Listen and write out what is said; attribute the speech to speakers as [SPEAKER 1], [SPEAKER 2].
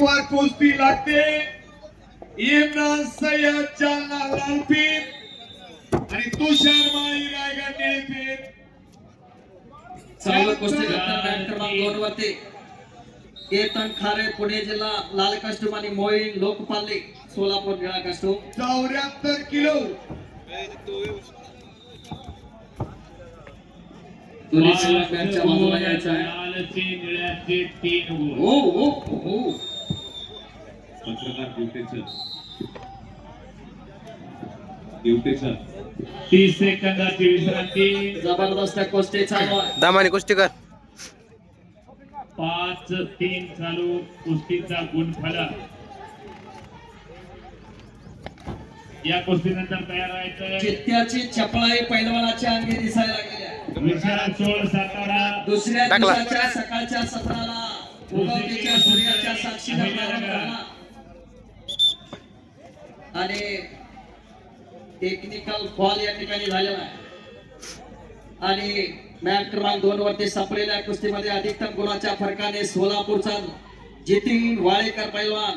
[SPEAKER 1] वार कुस्ती लागते. इम्रान सय्यद जालना लालपीर आणि तुषार माळी रायगड
[SPEAKER 2] चालू कुस्ती क्रमांक दोन वरती. केतन खारे पुणे जिल्हा लाल कस्टूम आणि मोईन लोकपाले सोलापूर निळा कस्टूम
[SPEAKER 1] चौऱ्याहत्तर किलो.
[SPEAKER 2] दोन्ही मॅचच्या बाजूला यायचं आहे.
[SPEAKER 3] तीन
[SPEAKER 2] हो हो हो
[SPEAKER 3] पत्रकार ड्युटीचं तीस सेकंदाची विश्रांती.
[SPEAKER 2] जबरदस्त कुस्ती चालू आहे.
[SPEAKER 4] दामाने कुस्ती कर.
[SPEAKER 3] पाच तीन चालू. कुस्तीचा या कुस्तीनंतर तयार व्हायचं
[SPEAKER 2] चित्त्याची चपळाई पैलवानाच्या अंगी दिसायला लागली आहे.
[SPEAKER 3] विशाल सोळ सातारा.
[SPEAKER 2] दुसऱ्या
[SPEAKER 4] टाकला.
[SPEAKER 2] दिवसाच्या सकाळच्या सत्राला उगवतीच्या सूर्याच्या साक्षीनं प्रारंभ झाला. आणि टेक्निकल फॉल या ठिकाणी झालेला आहे. आणि मॅच क्रमांक दोन वरती संपलेल्या कुस्तीमध्ये अधिकतम गुणाच्या फरकाने सोलापूरचा जितीन वाळेकर पैलवान